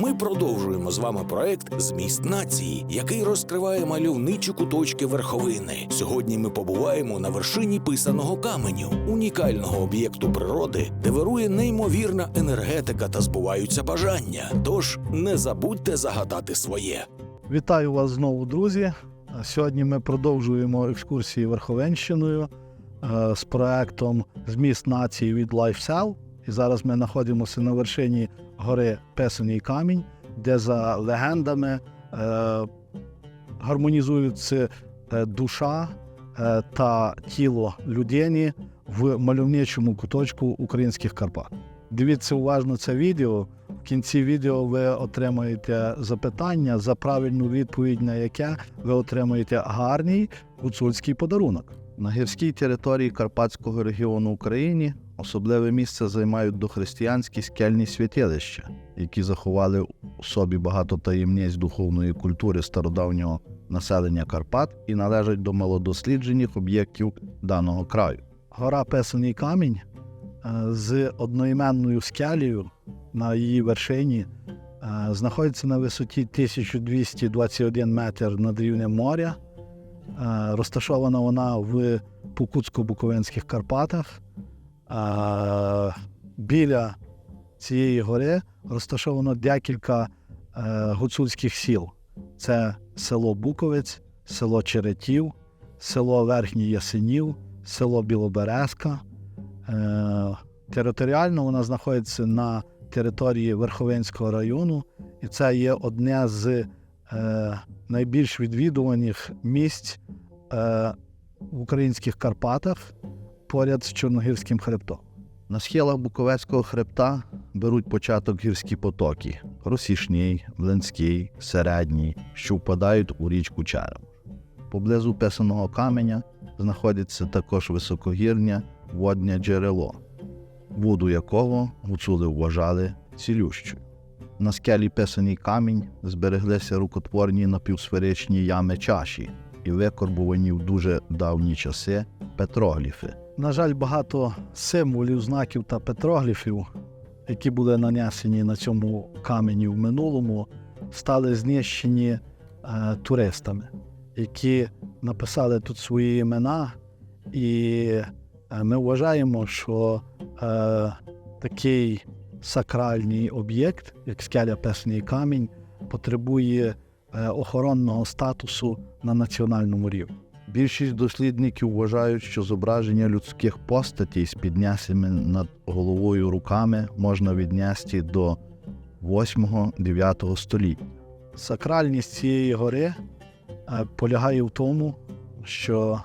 Ми продовжуємо з вами проект Зміст нації, який розкриває мальовничі куточки верховини. Сьогодні ми побуваємо на вершині писаного каменю, унікального об'єкту природи, де вирує неймовірна енергетика та збуваються бажання. Тож не забудьте загадати своє. Вітаю вас знову, друзі. Сьогодні ми продовжуємо екскурсії Верховенщиною е, з проектом Зміст нації від LifeCell. І зараз ми знаходимося на вершині гори Песеній Камінь, де за легендами е, гармонізуються е, душа е, та тіло людини в мальовничому куточку українських Карпат. Дивіться уважно це відео. В кінці відео ви отримаєте запитання, за правильну відповідь на яке ви отримаєте гарний гуцульський подарунок. На гірській території Карпатського регіону України особливе місце займають дохристиянські скельні святилища, які заховали у собі багато таємниць духовної культури стародавнього населення Карпат і належать до малодосліджених об'єктів даного краю. Гора Песаний камінь е, з одноіменною скелею на її вершині е, знаходиться на висоті 1221 метр над рівнем моря. Е, Розташована вона в Покутсько-Буковинських Карпатах. Е, Біля цієї гори розташовано декілька е, гуцульських сіл. Це село Буковець, село Черетів, село Верхній Ясенів, село Білоберезка. Е, Територіально вона знаходиться на території Верховинського району, і це є одне з е, найбільш відвідуваних місць в українських Карпатах поряд з Чорногірським хребтом. На схилах Буковецького хребта беруть початок гірські потоки Росішній, Млинський, Середній, що впадають у річку Черем. Поблизу писаного каменя знаходиться також високогірне водне джерело, воду якого гуцули вважали цілющою. На скелі писаний камінь збереглися рукотворні напівсферичні ями чаші і викорбувані в дуже давні часи петрогліфи. На жаль, багато символів, знаків та петрогліфів, які були нанесені на цьому камені в минулому, стали знищені е, туристами, які написали тут свої імена, і е, ми вважаємо, що е, такий сакральний об'єкт, як скеля Песний камінь, потребує е, охоронного статусу на національному рівні. Більшість дослідників вважають, що зображення людських постатей з піднясими над головою руками можна віднести до 8-9 століття. Сакральність цієї гори е, полягає в тому, що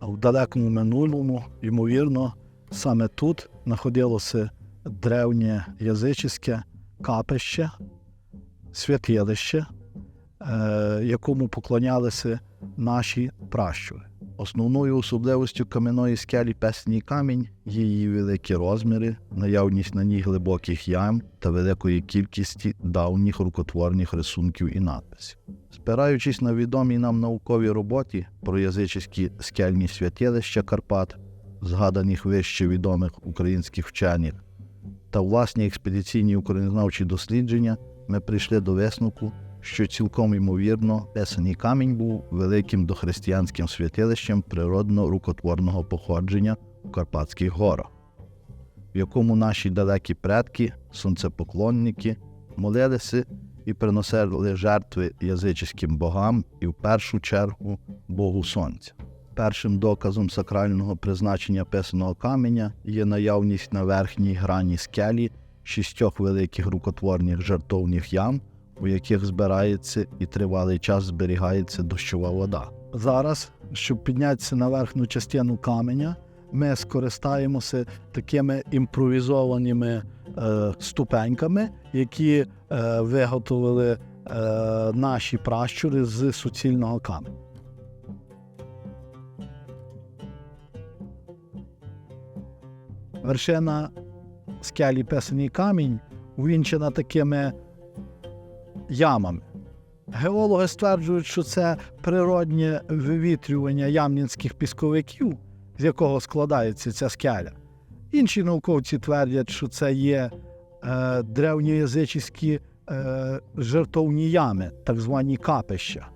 в далекому минулому, ймовірно, саме тут знаходилося древнє язичське капище, святилище, е, якому поклонялися наші пращури. Основною особливостю кам'яної скелі Песній камінь є її великі розміри, наявність на ній глибоких ям та великої кількості давніх рукотворних рисунків і надписів. Спираючись на відомі нам наукові роботи про язичські скельні святилища Карпат, згаданих вище відомих українських вчених, та власні експедиційні українознавчі дослідження, ми прийшли до висновку, що цілком ймовірно Песаний камінь був великим дохристиянським святилищем природно-рукотворного походження у Карпатських горах, в якому наші далекі предки, сонцепоклонники, молилися і приносили жертви язичським богам і в першу чергу Богу Сонця. Першим доказом сакрального призначення писаного каменя є наявність на верхній грані скелі шістьох великих рукотворних жертовних ям, у яких збирається і тривалий час зберігається дощова вода. Зараз, щоб піднятися на верхню частину каменя, ми скористаємося такими імпровізованими е, ступеньками, які е, виготовили е, наші пращури з суцільного каменю. Вершина скелі Песеній камінь увінчена такими ямами. Геологи стверджують, що це природнє вивітрювання ямнінських пісковиків, з якого складається ця скеля. Інші науковці твердять, що це є е, древньоязичські е, жертовні ями, так звані капища.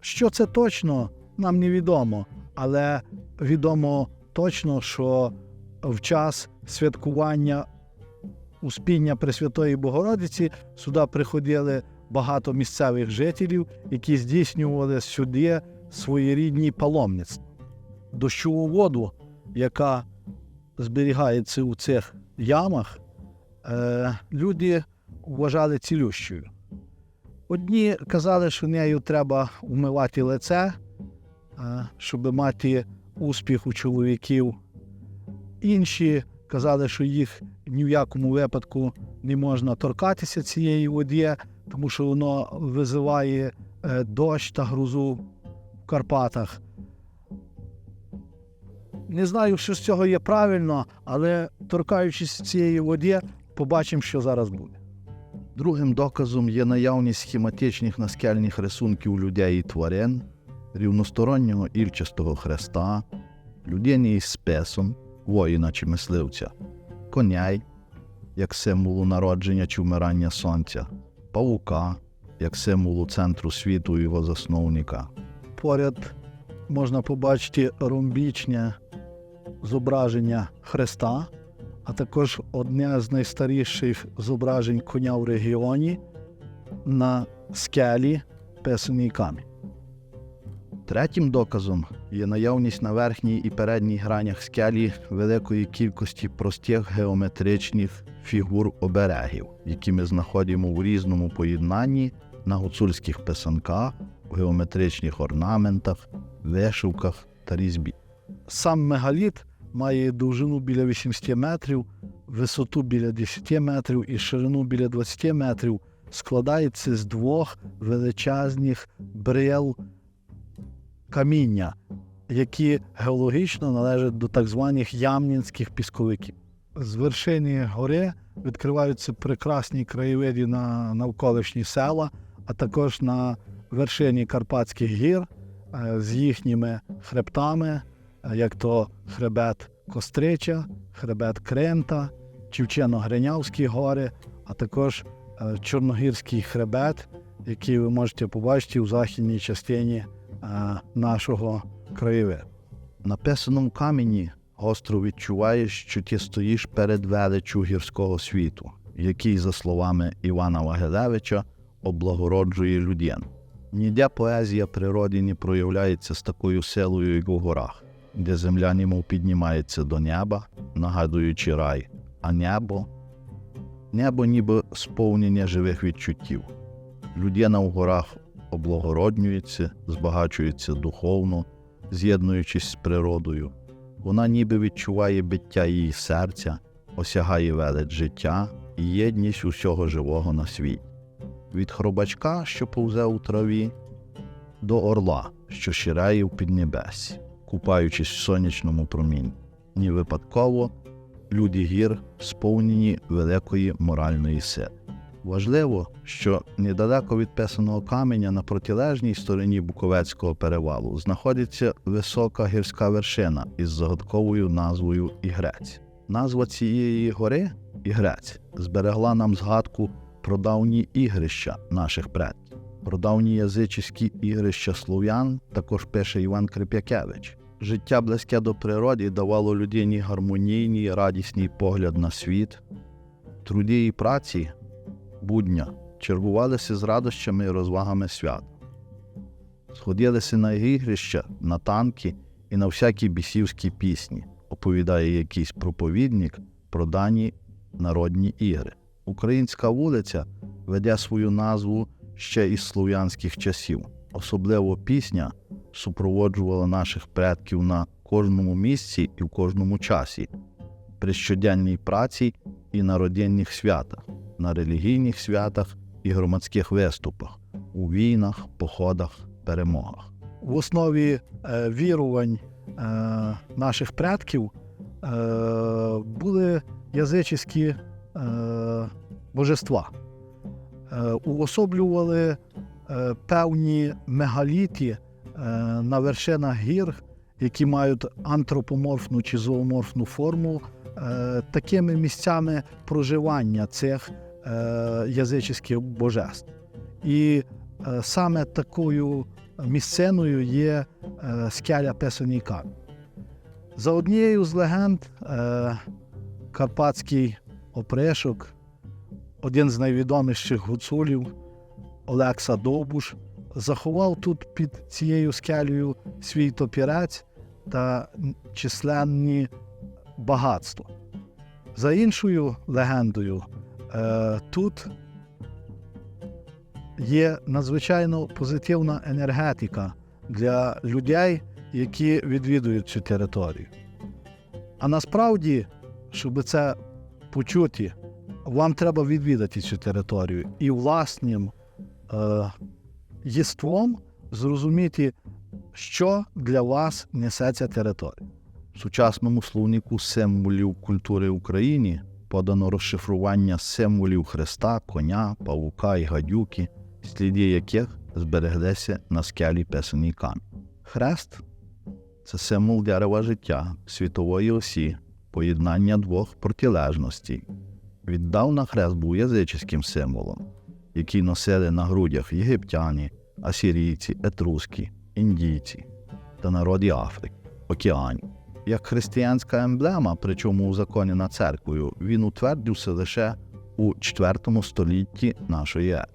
Що це точно, нам невідомо, але відомо точно, що в час святкування Успіння Пресвятої Богородиці сюди приходили багато місцевих жителів, які здійснювали сюди своєрідні паломництва. Дощову воду, яка зберігається у цих ямах, е, люди вважали цілющою. Одні казали, що нею треба вмивати лице, е, щоб мати успіх у чоловіків. Інші казали, що їх ні в якому випадку не можна торкатися цієї води, тому що воно визиває е, дощ та грозу в Карпатах. Не знаю, що з цього є правильно, але торкаючись цієї води, побачимо, що зараз буде. Другим доказом є наявність схематичних наскельних рисунків людей і тварин, рівностороннього ільчастого хреста, людини із списом, воїна чи мисливця, коней, як символу народження чи вмирання сонця, павука, як символу центру світу і його засновника. Поряд можна побачити ромбічне зображення Христа, а також одне з найстаріших зображень коня в регіоні на скелі писаний камінь. Третім доказом є наявність на верхній і передній гранях скелі великої кількості простих геометричних фігур оберегів, які ми знаходимо в різному поєднанні на гуцульських писанках, в геометричних орнаментах, вишивках та різьбі. Сам мегаліт має довжину біля 80 метрів, висоту біля 10 метрів і ширину біля 20 метрів. Складається з двох величезних брил каміння, які геологічно належать до так званих ямнінських пісковиків. З вершини гори відкриваються прекрасні краєвиди на навколишні села, а також на вершині Карпатських гір е, з їхніми хребтами, е, як то хребет Кострича, хребет Крента, Чівчено-Гринявські гори, а також е, Чорногірський хребет, який ви можете побачити у західній частині нашого краєвиду. На писаному камені гостро відчуваєш, що ти стоїш перед величчю гірського світу, який, за словами Івана Вагелевича, облагороджує людину. Ніде поезія природи не проявляється з такою силою, як у горах, де земля немов піднімається до неба, нагадуючи рай, а небо небо ніби сповнення живих відчуттів. Людина в горах облагороднюється, збагачується духовно, з'єднуючись з природою. Вона ніби відчуває биття її серця, осягає велич життя і єдність усього живого на світі. Від хробачка, що повзе у траві, до орла, що ширяє в піднебесі, купаючись в сонячному промінні. Ні випадково люди гір сповнені великої моральної сили. Важливо, що недалеко від писаного каменя на протилежній стороні Буковецького перевалу знаходиться висока гірська вершина із загадковою назвою Ігрець. Назва цієї гори Ігрець зберегла нам згадку про давні ігрища наших предків. Про давні язичівські ігрища слов'ян також пише Іван Крип'якевич. Життя близьке до природи давало людині гармонійний, радісний погляд на світ, труді і праці будня чергувалися з радощами і розвагами свят. Сходилися на ігрища, на танки і на всякі бісівські пісні, оповідає якийсь проповідник про дані народні ігри. Українська вулиця веде свою назву ще із слов'янських часів. Особливо пісня супроводжувала наших предків на кожному місці і в кожному часі, при щоденній праці і на родинних святах, на релігійних святах і громадських виступах, у війнах, походах, перемогах. В основі е, вірувань е, наших предків е, були язичські е, божества. Е, уособлювали е, певні мегаліти е, на вершинах гір, які мають антропоморфну чи зооморфну форму, е, такими місцями проживання цих язичних божеств. І е, саме такою місциною є е, скеля камінь. За однією з легенд, е, карпатський опришок, один з найвідоміших гуцулів Олекса Довбуш, заховав тут під цією скелею свій топірець та численні багатства. За іншою легендою, е, тут є надзвичайно позитивна енергетика для людей, які відвідують цю територію. А насправді, щоб це почути, вам треба відвідати цю територію і власним е, єством зрозуміти, що для вас несе ця територія. В сучасному словнику символів культури України подано розшифрування символів Христа, коня, павука і гадюки, сліди яких збереглися на скелі писаний камінь. Хрест це символ дерева життя, світової осі, поєднання двох протилежностей. Віддавна хрест був язичським символом, який носили на грудях єгиптяни, асірійці, етруски, індійці та народи Африки, океанів. Як християнська емблема, причому узаконена церквою, він утвердився лише у IV столітті нашої ери.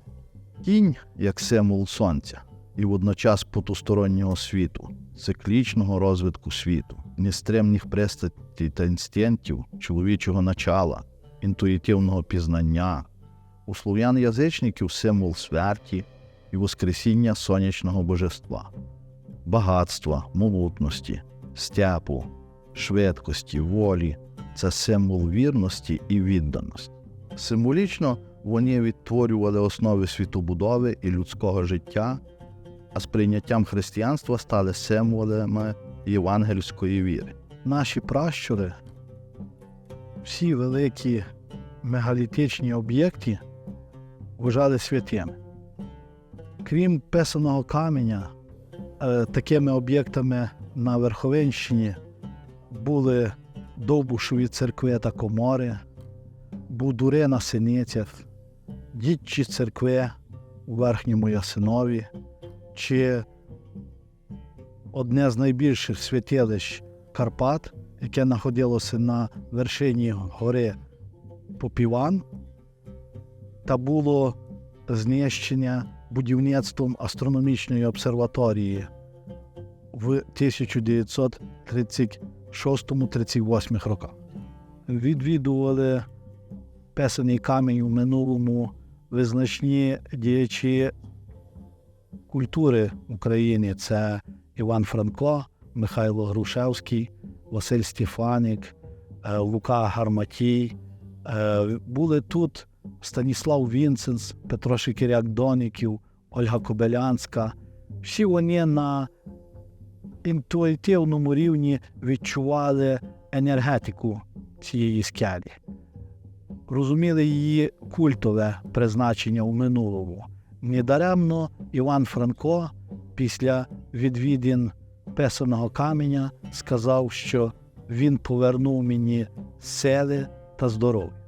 Кінь як символ сонця і водночас потустороннього світу, циклічного розвитку світу, нестримних пристатей та інстинктів, чоловічого начала, інтуїтивного пізнання. У слов'ян-язичників символ смерті і воскресіння сонячного божества, багатства, могутності, степу, швидкості, волі це символ вірності і відданості. Символічно вони відтворювали основи світобудови і людського життя, а з прийняттям християнства стали символами євангельської віри. Наші пращури, всі великі мегалітичні об'єкти вважали святими. Крім писаного каменя, е, такими об'єктами на Верховинщині були Довбушові церкви та комори, будури на синицях, дітчі церкви у Верхньому Ясинові, чи одне з найбільших святилищ Карпат, яке знаходилося на вершині гори Попіван, та було знищення будівництвом астрономічної обсерваторії в 1936-38 роках. Відвідували писаний камінь у минулому визначні діячі культури України. Це Іван Франко, Михайло Грушевський, Василь Стефаник, е, Лука Гарматій. Е, Були тут Станіслав Вінценс, Петро Шикіряк Доніків, Ольга Кобелянська. Всі вони на інтуїтивному рівні відчували енергетику цієї скелі, розуміли її культове призначення у минулому. Недаремно Іван Франко після відвідин писаного каменя сказав, що він повернув мені сили та здоров'я.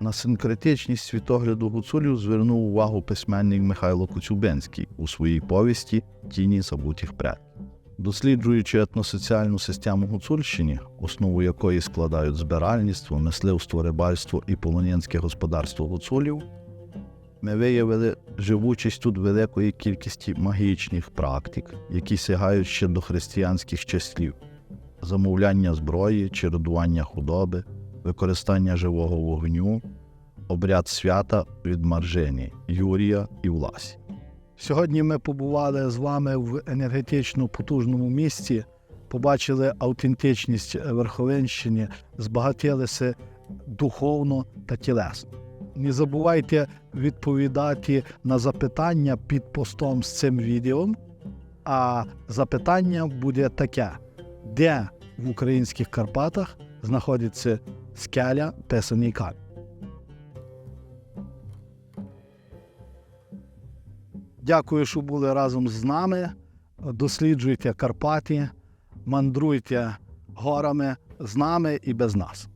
На синкретичність світогляду гуцулів звернув увагу письменник Михайло Коцюбинський у своїй повісті Тіні забутих предків. Досліджуючи етносоціальну систему Гуцульщини, основу якої складають збиральництво, мисливство, рибальство і полонянське господарство гуцулів, ми виявили живучість тут великої кількості магічних практик, які сягають ще до християнських часів: замовляння зброї, чередування худоби, використання живого вогню, обряд свята від Маржені, Юрія і Власі. Сьогодні ми побували з вами в енергетично потужному місці, побачили автентичність Верховенщини, збагатилися духовно та тілесно. Не забувайте відповідати на запитання під постом з цим відео. А запитання буде таке: де в українських Карпатах знаходиться скеля Писаний камінь? Дякую, що були разом з нами. Досліджуйте Карпати, мандруйте горами з нами і без нас.